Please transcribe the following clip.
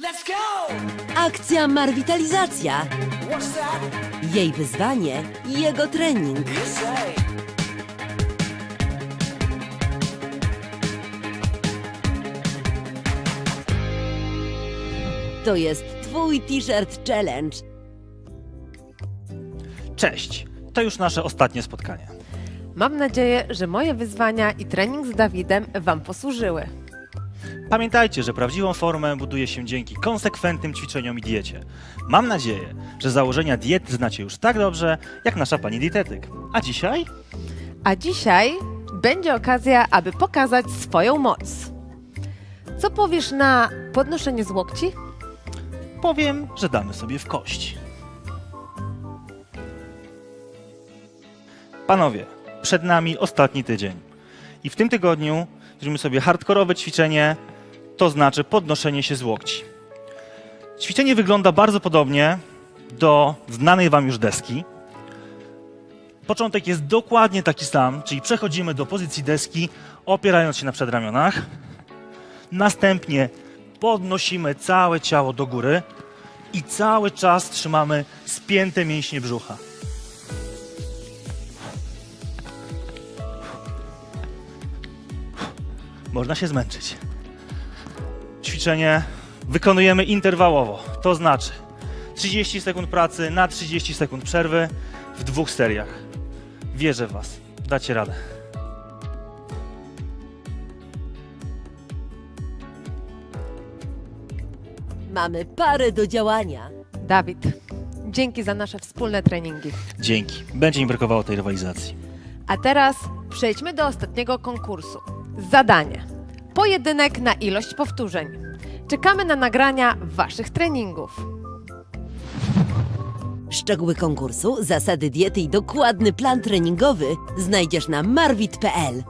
Let's go! Akcja Marwitalizacja. What's that? Jej wyzwanie, jego trening. To jest twój t-shirt challenge. Cześć! To już nasze ostatnie spotkanie. Mam nadzieję, że moje wyzwania i trening z Dawidem Wam posłużyły. Pamiętajcie, że prawdziwą formę buduje się dzięki konsekwentnym ćwiczeniom i diecie. Mam nadzieję, że założenia diety znacie już tak dobrze, jak nasza pani dietetyk. A dzisiaj? A dzisiaj będzie okazja, aby pokazać swoją moc. Co powiesz na podnoszenie z łokci? Powiem, że damy sobie w kość. Panowie, przed nami ostatni tydzień. I w tym tygodniu zrobimy sobie hardkorowe ćwiczenie, to znaczy podnoszenie się z łokci. Ćwiczenie wygląda bardzo podobnie do znanej wam już deski. Początek jest dokładnie taki sam, czyli przechodzimy do pozycji deski, opierając się na przedramionach. Następnie podnosimy całe ciało do góry i cały czas trzymamy spięte mięśnie brzucha. Można się zmęczyć. Ćwiczenie wykonujemy interwałowo, to znaczy 30 sekund pracy na 30 sekund przerwy w dwóch seriach. Wierzę w Was, dacie radę. Mamy parę do działania. Dawid, dzięki za nasze wspólne treningi. Dzięki. Będzie mi brakowało tej rywalizacji. A teraz przejdźmy do ostatniego konkursu. Zadanie. Pojedynek na ilość powtórzeń. Czekamy na nagrania Waszych treningów. Szczegóły konkursu, zasady diety i dokładny plan treningowy znajdziesz na marwit.pl.